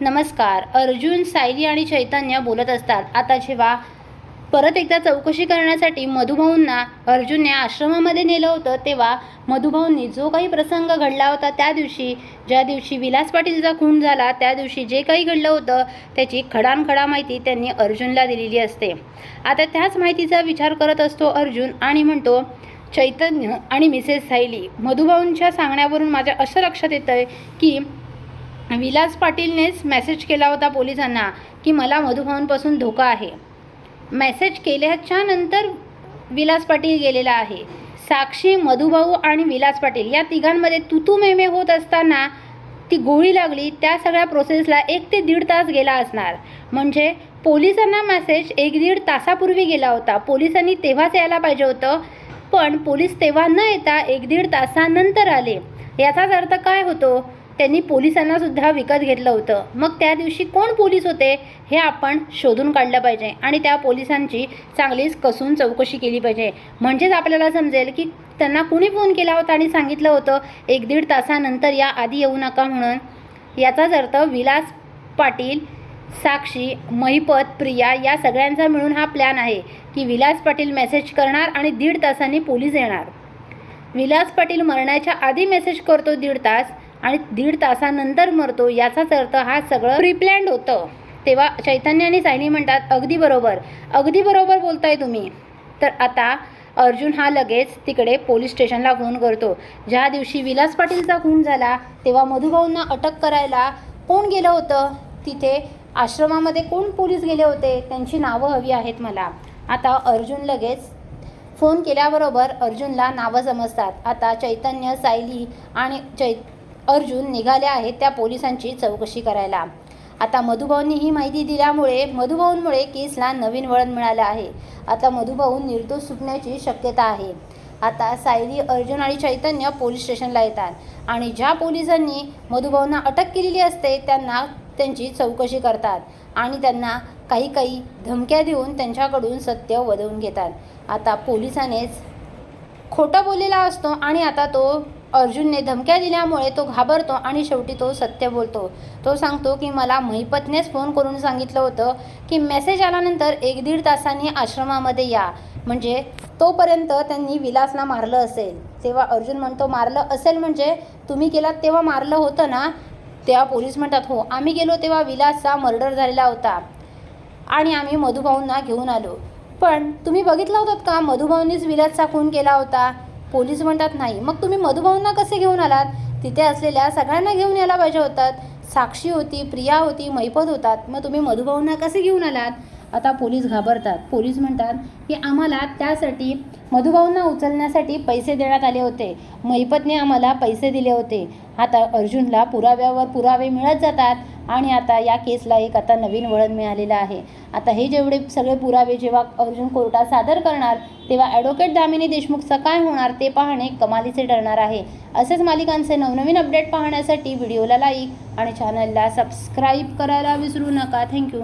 नमस्कार. अर्जुन सायली आणि चैतन्य बोलत असतात. आता जेव्हा परत एकदा चौकशी करण्यासाठी मधुभाऊंना अर्जुनने आश्रमामध्ये नेलं होतं तेव्हा मधुभाऊंनी जो काही प्रसंग घडला होता त्या दिवशी ज्या दिवशी विलास पाटीलचा खून झाला त्या दिवशी जे काही घडलं होतं त्याची खडानखडा माहिती त्यांनी अर्जुनला दिलेली असते. आता त्याच माहितीचा विचार करत असतो अर्जुन आणि म्हणतो चैतन्य आणि मिसेस सायली मधुभाऊंच्या सांगण्यावरून माझ्या असं लक्षात येतं आहे की विलास पाटीलनेच मेसेज केला होता पोलिसांना की मला मधुभावांपासून धोका आहे. मेसेज केल्याच्यानंतर विलास पाटील गेलेला आहे. साक्षी मधुभाऊ आणि विलास पाटील या तिघांमध्ये तुतू मेमे होत असताना ती गोळी लागली. त्या सगळ्या प्रोसेसला एक ते दीड तास गेला असणार. म्हणजे पोलिसांना मेसेज एक दीड तासापूर्वी गेला होता. पोलिसांनी तेव्हाच यायला पाहिजे होतं. पण पोलीस तेव्हा न येता एक दीड तासानंतर आले. याचाच अर्थ काय होतो? त्यांनी पोलिसांना सुद्धा विकत घेतलं होतं. मग त्या दिवशी कोण पोलीस होते? हे आपण शोधून काढलं पाहिजे आणि त्या पोलिसांची चांगलीच कसून चौकशी केली पाहिजे. म्हणजेच आपल्याला समजेल की त्यांना कुणी फोन केला होता आणि सांगितलं होतं एक दीड तासानंतर या आधी येऊ नका म्हणून. याचाच अर्थ विलास पाटील साक्षी महिपत प्रिया या सगळ्यांचा मिळून हा प्लॅन आहे की विलास पाटील मेसेज करणार आणि दीड तासांनी पोलीस येणार. विलास पाटील मरण्याच्या आधी मेसेज करतो दीड तास आणि दीड तासानंतर मरतो याचाच अर्थ हा सगळं प्रिप्लॅन्ड होतं. तेव्हा चैतन्य आणि सायनी म्हणतात अगदी बरोबर अगदी बरोबर बोलताय तुम्ही. तर आता अर्जुन हा लगेच तिकडे पोलीस स्टेशनला फोन करतो. ज्या दिवशी विलास पाटीलचा खून झाला तेव्हा मधुभाऊंना अटक करायला कोण गेलं होतं? तिथे आश्रमामध्ये कोण पोलीस गेले होते? त्यांची नावं हवी आहेत मला. आता अर्जुन लगेच फोन केल्याबरोबर अर्जुनला नावं समजतात. आता चैतन्य सायली आणि चै अर्जुन निघाले आहेत त्या पोलिसांची चौकशी करायला. आता मधुभाऊंनी ही माहिती दिल्यामुळे मधुभाऊंमुळे केसला नवीन वळण मिळालं आहे. आता मधुभाऊ निर्दोष सुटण्याची शक्यता आहे. आता सायली अर्जुन आणि चैतन्य पोलीस स्टेशनला येतात आणि ज्या पोलिसांनी मधुभाऊंना अटक केलेली असते त्यांना त्यांची चौकशी करतात आणि त्यांना काही काही धमक्या देऊन त्यांच्याकडून सत्य वदवून घेतात. आता पोलिसानेच खोटं बोललेला असतो आणि आता तो अर्जुनने धमक्या दिल्यामुळे तो घाबरतो आणि शेवटी तो सत्य बोलतो. तो सांगतो की मला महिपतनेच फोन करून सांगितलं होतं की मेसेज आल्यानंतर एक दीड तासांनी आश्रमामध्ये या. म्हणजे तोपर्यंत त्यांनी विलासला मारलं असेल. तेव्हा अर्जुन म्हणतो मारलं असेल म्हणजे तुम्ही केलात तेव्हा मारलं होतं ना? तेव्हा पोलीस म्हणतात हो आम्ही गेलो तेव्हा विलासचा मर्डर झालेला होता आणि आम्ही मधुभाऊंना घेऊन आलो. पण तुम्ही बघितलं होतात का मधुभाऊंनीच विलासचा खून केला होता? पोलीस म्हणतात नाही मग तुम्ही मधुभाऊंना कसे घेऊन आलात? तिथे असलेल्या सगळ्यांना घेऊन यायला पाहिजे होतात. साक्षी होती प्रिया होती मैपत होतात. मग तुम्ही मधुभाऊंना कसे घेऊन आलात? आता पोलीस घाबरतात. पोलीस म्हणतात की आम्हाला त्यासाठी मधुभाऊंना उचलण्यासाठी पैसे देण्यात आले होते. मैपतने आम्हाला पैसे दिले होते. आता अर्जुनला पुराव्यावर पुरावे मिळत जातात आणि आता या केसला एक आता नवीन वळण मिळालेलं आहे. आता हे जेवढे सगळे पुरावे जेव्हा अर्जुन कोर्टात सादर करणार तेव्हा ॲडव्होकेट दामिनी देशमुखचं काय होणार ते पाहणे कमालीचे ठरणार आहे. असेच मालिकांचे नवनवीन अपडेट पाहण्यासाठी व्हिडिओला लाईक आणि चॅनलला सबस्क्राईब करायला विसरू नका. थँक्यू